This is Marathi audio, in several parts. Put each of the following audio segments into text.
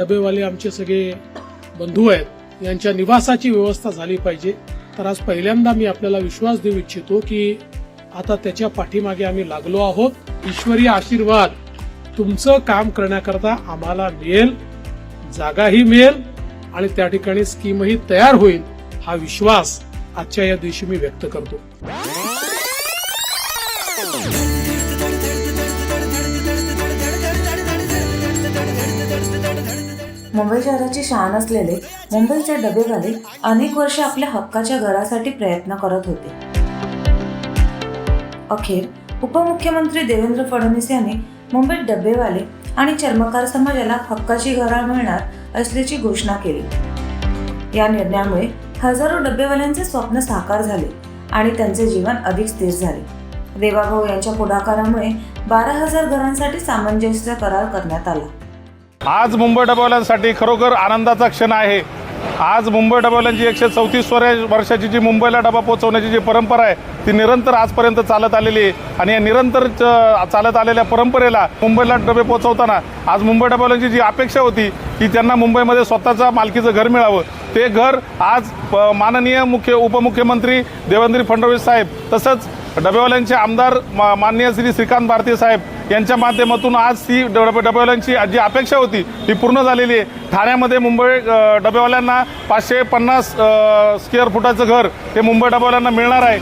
डबेवाले आमचे सगळे बंधू आहेत यांच्या निवासाची व्यवस्था झाली पाहिजे. तर आज पहिल्यांदा मी आपल्याला विश्वास देऊ इच्छितो की आता त्याच्या पाठीमागे आम्ही लागलो आहोत. ईश्वरी आशीर्वाद तुमचं काम करण्याकरता आम्हाला मिळेल जागाही मिळेल आणि त्या ठिकाणी स्कीमही तयार होईल हा विश्वास आजच्या या दिवशी मी व्यक्त करतो. मुंबई शहराची शान असलेले मुंबईचे डबेवाले अनेक वर्ष आपल्या हक्काच्या घरासाठी प्रयत्न करत होते. अखेर उपमुख्यमंत्री देवेंद्र फडणवीस यांनी मुंबईत डबेवाले आणि चर्मकार समाजाला हक्काची घरा मिळणार असल्याची घोषणा केली. या निर्णयामुळे हजारो डबेवाल्यांचे स्वप्न साकार झाले आणि त्यांचे जीवन अधिक स्थिर झाले. देवाभाऊ यांच्या पुढाकारामुळे बारा हजार घरांसाठी सामंजस्य करार करण्यात आला. आज मुंबई डबेवाल्यांसाठी खरोखर आनंदाचा क्षण आहे. आज मुंबई डबेवाल्यांची एकशे चौतीस वर्षाची जी मुंबईला डबा पोहोचवण्याची जी परंपरा आहे ती निरंतर आजपर्यंत चालत आलेली आहे. आणि या निरंतर च- चालत आलेल्या परंपरेला मुंबईला डबे पोहोचवताना आज मुंबई डबेवाल्यांची जी अपेक्षा होती की त्यांना मुंबईमध्ये स्वतःचा मालकीचं घर मिळावं. ते घर आज प- माननीय मुख्य उपमुख्यमंत्री देवेंद्र फडणवीस साहेब तसंच डबेवाल्यांचे आमदार माननीय श्री श्रीकांत भारती साहेब यांच्या माध्यमातून आज ती डबे डबेवाल्यांची जी अपेक्षा होती ती पूर्ण झालेली आहे. ठाण्यामध्ये मुंबई डबेवाल्यांना पाचशे पन्नास स्क्वेअर फुटाचं घर हे मुंबई डबेवाल्यांना मिळणार आहे.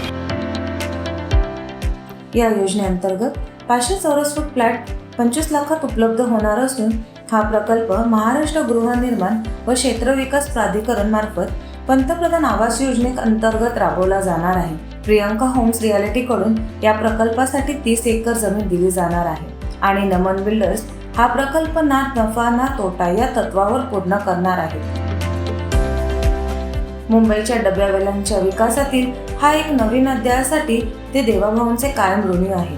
या योजनेअंतर्गत पाचशे चौरस फूट फ्लॅट पंचवीस लाखात उपलब्ध होणार असून हा प्रकल्प महाराष्ट्र गृहनिर्माण व क्षेत्र विकास प्राधिकरण मार्फत पंतप्रधान आवास योजनेअंतर्गत राबवला जाणार आहे. प्रियंका होम्स रियालिटीकडून या प्रकल्पासाठी तीस एकर जमीन दिली जाणार आहे. आणि नमन बिल्डर्स हा प्रकल्प ना नफा ना तोटा या तत्वावर पूर्ण करणार आहे. मुंबईच्या डब्यावेलांच्या विकासातील हा एक नवीन अध्यायासाठी ते देवाभाऊंचे कायम ऋणी आहे.